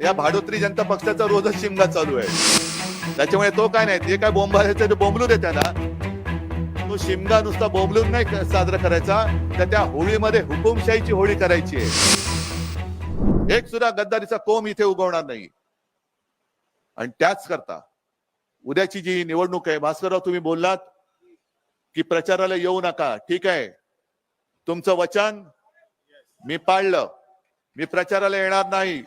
या भाडोत्री जनता पक्षाचा रोजच शिमगा चालू आहे. त्याच्यामुळे तो काय नाही ते काय बोंबायचं ते बोंबलू दे त्याला तो शिमगा नुसता बोंबलून नाही साजरा करायचा तर त्या होळीमध्ये हुकुमशाहीची होळी करायची आहे. एक सुद्धा गद्दारीचा कोम इथे उगवणार नाही. आणि त्याच करता उद्याची जी निवडणूक आहे भास्करराव तुम्ही बोललात की प्रचाराला येऊ नका. ठीक आहे. तुमचं वचन मी पाळलं. मी प्रचाराला येणार नाही.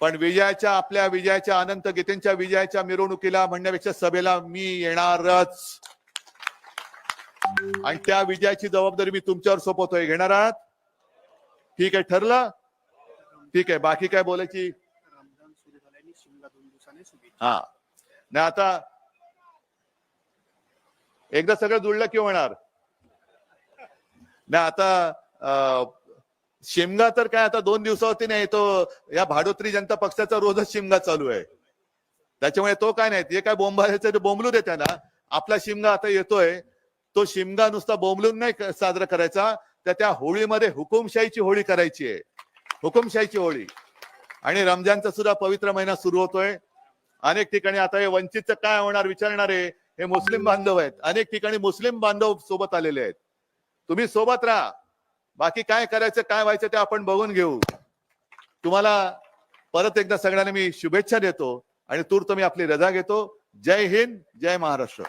पण विजयाच्या आपल्या विजयाच्या अनंत गीतेंच्या विजयाच्या मिरवणुकीला म्हणण्यापेक्षा सभेला मी येणारच. आणि त्या विजयाची जबाबदारी मी तुमच्यावर सोपवतोय. घेणार आहात? ठीक आहे ठरलं? ठीक आहे बाकी काय बोलायची? हा. नाही आता एकदा सगळं जुळलं की होणार? नाही आता शिमगा तर काय आता दोन दिवसावरती नाही तो या भाडोत्री जनता पक्षाचा रोजच शिमगा चालू आहे. त्याच्यामुळे तो काय नाही ते काय बोंबायचं ते बोंबलू दे त्यांना आपला शिमगा आता येतोय तो शिमगा नुसता बोंबलून नाही साजरा करायचा. तर त्या होळीमध्ये हुकुमशाहीची होळी करायची आहे. हुकुमशाहीची होळी. आणि रमजानचा सुद्धा पवित्र महिना सुरू होतोय. अनेक ठिकाणी आता हे वंचितचं काय होणार विचारणारे हे मुस्लिम बांधव आहेत. अनेक ठिकाणी मुस्लिम बांधव सोबत आलेले आहेत. तुम्ही सोबत राहा. बाकी काय करायचं काय व्हायचं ते आपण बघून घेऊ. तुम्हाला परत एकदा सगळ्यांना मी शुभेच्छा देतो आणि तूर्त मी आपली रजा घेतो. जय हिंद जय महाराष्ट्र.